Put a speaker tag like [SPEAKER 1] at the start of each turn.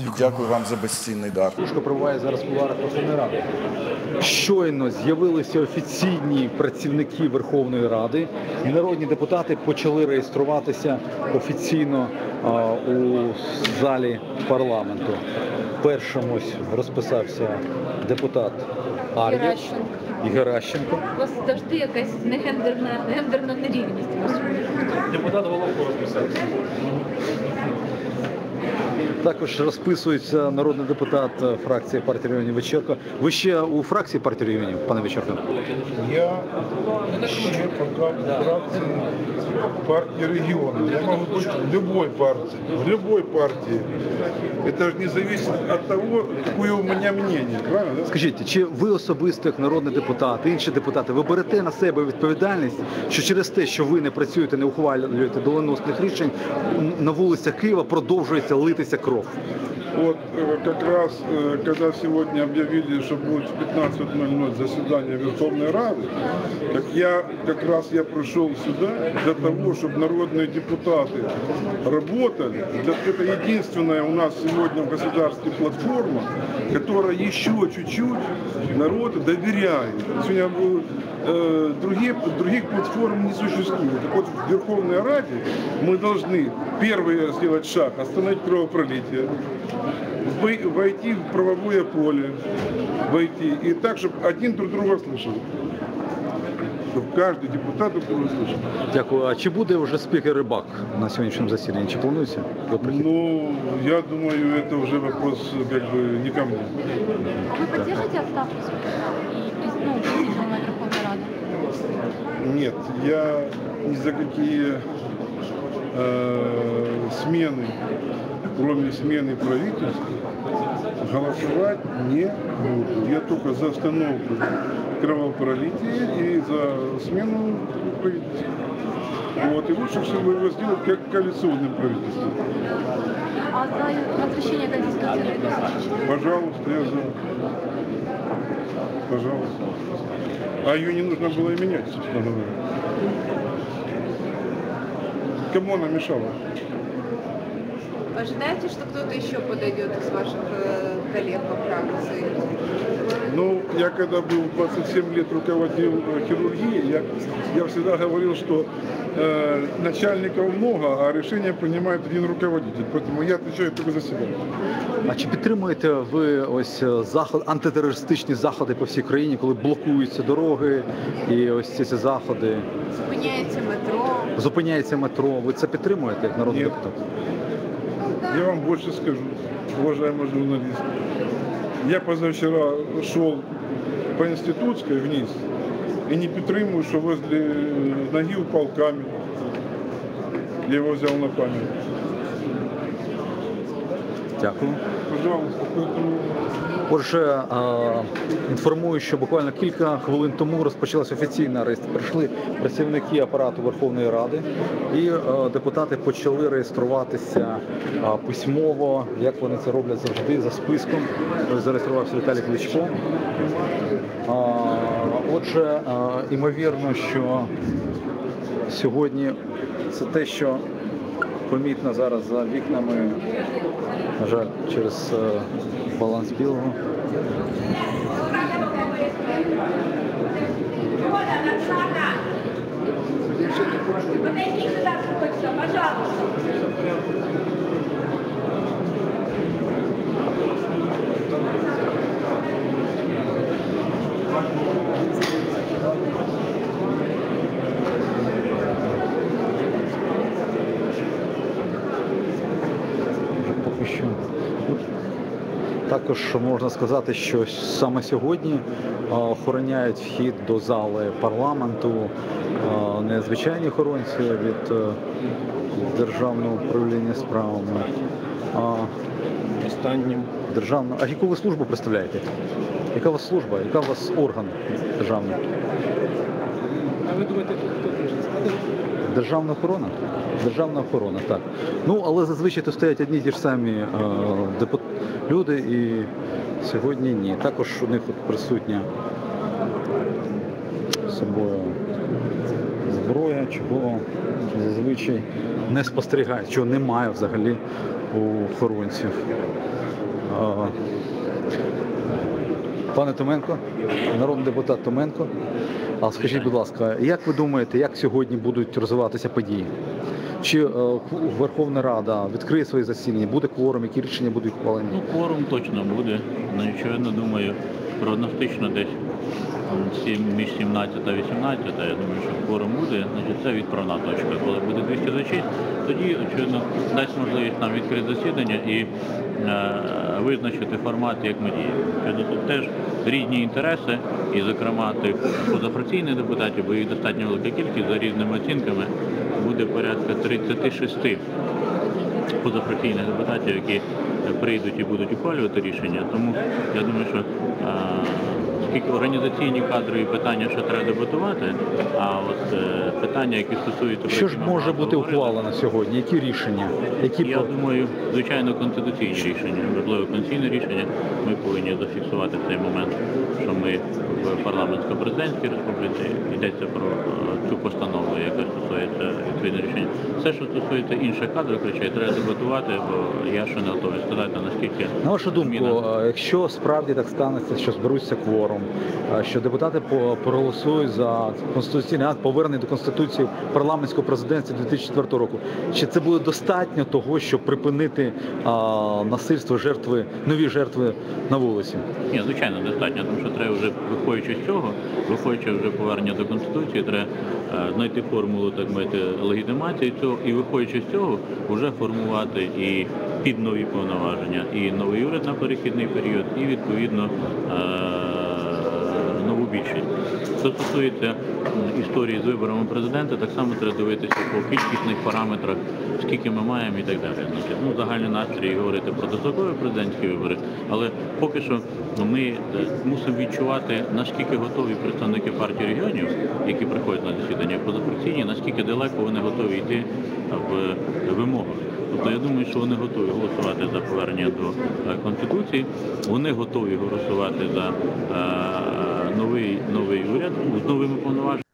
[SPEAKER 1] і дякую вам за безцінний дар.
[SPEAKER 2] Служка пробуває зараз в Верховної Ради. Щойно з'явилися офіційні працівники Верховної Ради, і народні депутати почали реєструватися офіційно а, у залі парламенту. Першим ось розписався депутат Ар'єв
[SPEAKER 3] Геращенко.
[SPEAKER 2] і Геращенко.
[SPEAKER 3] У вас завжди якась негендерна, гендерна нерівність.
[SPEAKER 4] Депутат Головко розписався.
[SPEAKER 2] Також розписується народний депутат фракції партії регіонів Вечерко. Ви ще у фракції партії регіонів, пане Вечерко?
[SPEAKER 5] Я ще пока в фракции партии региона. Я могу быть в любой партии. В любой партии. Это же не зависит от того, какое у меня мнение. Правильно? да?
[SPEAKER 2] Скажіть, чи ви особисто, як народний депутат, інші депутати, ви берете на себе відповідальність, що через те, що ви не працюєте, не ухвалюєте доленосних рішень, на вулицях Києва продовжується литися кров?
[SPEAKER 5] Вот э, как раз, э, когда сегодня объявили, что будет в 15.00 заседание Верховной Рады, так я как раз я пришел сюда для того, чтобы народные депутаты работали. Это единственная у нас сегодня в государстве платформа, которая еще чуть-чуть народ доверяет. Сегодня э, других платформ не существует. Так вот, в Верховной Раде мы должны первый сделать шаг, остановить кровопролитие, войти в правовое поле, войти, и так, чтобы один друг друга слышал. Чтобы каждый депутат друг друга слышал.
[SPEAKER 2] Дякую. А чи буде вже спікер Рибак на сьогоднішньому засіданні? Чи планується? його прихід?
[SPEAKER 5] Ну, я думаю, это уже вопрос как бы не ко мне.
[SPEAKER 3] А ви підтримуєте відставку спікера і ну, президіума Верховної Ради?
[SPEAKER 5] Нет, я ни за какие э, смены, кроме смены правительства, голосовать не буду. Я только за остановку кровопролития и за смену правительства. Вот, и лучше всего его сделать как коалиционным правительством.
[SPEAKER 3] А за возвращение Конституции
[SPEAKER 5] Пожалуйста, я за. Пожалуйста. А ее не нужно было и менять, собственно говоря. Кому она мешала?
[SPEAKER 6] Ожидаете, что кто-то еще подойдет из ваших э, коллег по фракции?
[SPEAKER 5] Ну, я когда был 27 лет руководил э, хирургией, я, я всегда говорил, что э, начальников много, а решения принимает один руководитель. Поэтому я отвечаю только за себя.
[SPEAKER 2] А чи підтримуєте ви ось е, заход антитерористичні заходи по всій країні, коли блокуються дороги і ось ці, ці заходи?
[SPEAKER 6] Зупиняється метро.
[SPEAKER 2] Зупиняється метро. Ви це підтримуєте як народний
[SPEAKER 5] Ні.
[SPEAKER 2] депутат?
[SPEAKER 5] Я вам больше скажу, уважаемый журналист. Я позавчера шел по Институтской вниз и не підтримую, что возле ноги упал камень. Я его взял на память.
[SPEAKER 2] Дякую. Отже, е, інформую, що буквально кілька хвилин тому розпочалася офіційна реєстрація. Прийшли працівники апарату Верховної Ради, і е, депутати почали реєструватися е, письмово, як вони це роблять завжди за списком. Зареєструвався Віталій Кличко. Отже, імовірно, що сьогодні це те, що помітно зараз за вікнами, на жаль, через е, баланс білого. Поки Також можна сказати, що саме сьогодні охороняють вхід до зали парламенту е, не звичайні охоронці від е, державного управління справами, а
[SPEAKER 4] Останнім.
[SPEAKER 2] державну. А яку ви службу представляєте? Яка у вас служба? Яка у вас орган державний?
[SPEAKER 4] А ви думаєте, хто?
[SPEAKER 2] Державна охорона? Державна охорона, так. Ну, але зазвичай тут стоять одні ті ж самі е, депут... люди і сьогодні ні. Також у них от присутня з собою зброя чого зазвичай не спостерігають, чого немає взагалі у охоронців. А, Пане Томенко, народний депутат Томенко. А скажіть, будь ласка, як ви думаєте, як сьогодні будуть розвиватися події? Чи е, Верховна Рада відкриє свої засідання, буде кворум, які рішення будуть ухвалені?
[SPEAKER 7] Ну, кворум точно буде. Ну, Очевидно, думаю, прогностично десь м, сім- між 17 та 18, я думаю, що кворум буде, значить це відправна точка. Коли буде 226, тоді, очевидно, дасть можливість нам відкрити засідання і е, визначити формат, як ми діємо. Тут теж різні інтереси, і, зокрема, тих позафракційних депутатів, бо їх достатньо велика кількість за різними оцінками, буде порядка 36 позафракційних депутатів, які прийдуть і будуть ухвалювати рішення. Тому я думаю, що е, оскільки організаційні кадрові питання ще треба дебатувати, а от е, питання, які стосуються
[SPEAKER 2] Що ж може бути ухвалено сьогодні? Які рішення? Які
[SPEAKER 7] я думаю, звичайно, конституційні рішення, можливо, конституційне рішення. Ми повинні зафіксувати в цей момент, що ми в парламентсько-президентській республіці йдеться про е, цю постанову, яка стосується відповідне рішення. Все, що стосується інших кадрових речей, треба дебатувати, бо я ще не готовий сказати, наскільки
[SPEAKER 2] На вашу думку, якщо справді так станеться, що зберуться кворум, що депутати проголосують за конституційний акт повернений до конституції парламентського президентства 2004 року, чи це буде достатньо того, щоб припинити а, насильство жертви, нові жертви на вулиці?
[SPEAKER 7] Ні, звичайно, достатньо, тому що треба вже виходячи з цього, виходячи вже повернення до конституції, треба знайти формулу так мовити легітимації цього і виходячи з цього, вже формувати і під нові повноваження, і новий уряд на перехідний період, і відповідно. е, Нову більшість. Що стосується історії з виборами президента, так само треба дивитися по кількісних параметрах, скільки ми маємо і так далі. Значить, ну, загальний настрій говорити про дострокові президентські вибори, але поки що ми е, мусимо відчувати, наскільки готові представники партії регіонів, які приходять на засідання позафракційні, наскільки далеко вони готові йти в вимогах. Тобто я думаю, що вони готові голосувати за повернення до е, конституції. Вони готові голосувати за е, новий новий уряд з новими повноваженнями.